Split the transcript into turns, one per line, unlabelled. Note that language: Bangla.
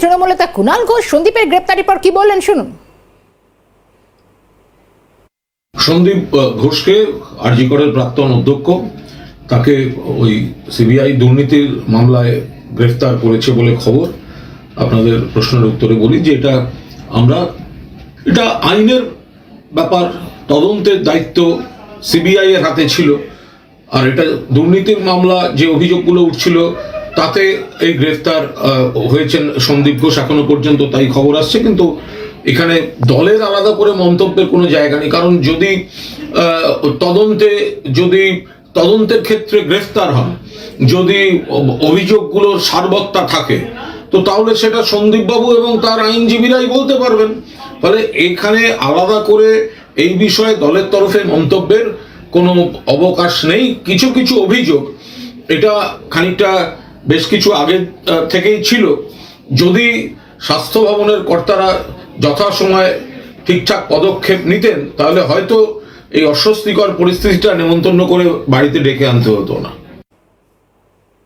তৃণমূল নেতা কুণাল ঘোষ, সন্দীপের গ্রেপ্তারের পর কি বললেন, শুনুন।
সন্দীপ ঘোষকে আরজিকরের প্রাক্তন অধ্যক্ষ, তাকে ওই সিবিআই দুর্নীতির মামলায় গ্রেফতার করেছে বলে খবর। আপনাদের প্রশ্নের উত্তরে বলি যে এটা আমরা, এটা আইনের ব্যাপার, তদন্তের দায়িত্ব সিবিআই এর হাতে ছিল। আর এটা দুর্নীতির মামলা যে অভিযোগগুলো উঠছিল তাতে এই গ্রেফতার হয়েছেন সন্দীপ ঘোষ এখনও পর্যন্ত তাই খবর আসছে, কিন্তু এখানে দলের আলাদা করে মন্তব্যের কোনো জায়গা নেই। কারণ যদি তদন্তে যদি তদন্তের ক্ষেত্রে গ্রেফতার হন, যদি অভিযোগগুলোর সারবত্তা থাকে, তো তাহলে সেটা সন্দীপবাবু এবং তার আইনজীবীরাই বলতে পারবেন। ফলে এখানে আলাদা করে এই বিষয়ে দলের তরফে মন্তব্যের কোনো অবকাশ নেই। কিছু কিছু অভিযোগ, এটা খানিকটা বেশ কিছু আগে থেকেই ছিল। যদি স্বাস্থ্য ভবনের কর্তারা যথাসময়ে ঠিকঠাক পদক্ষেপ নিতেন, তাহলে হয়তো এই অস্বস্তিকর পরিস্থিতিটা নেমন্তন্ন করে বাড়িতে ডেকে আনতে হতো না।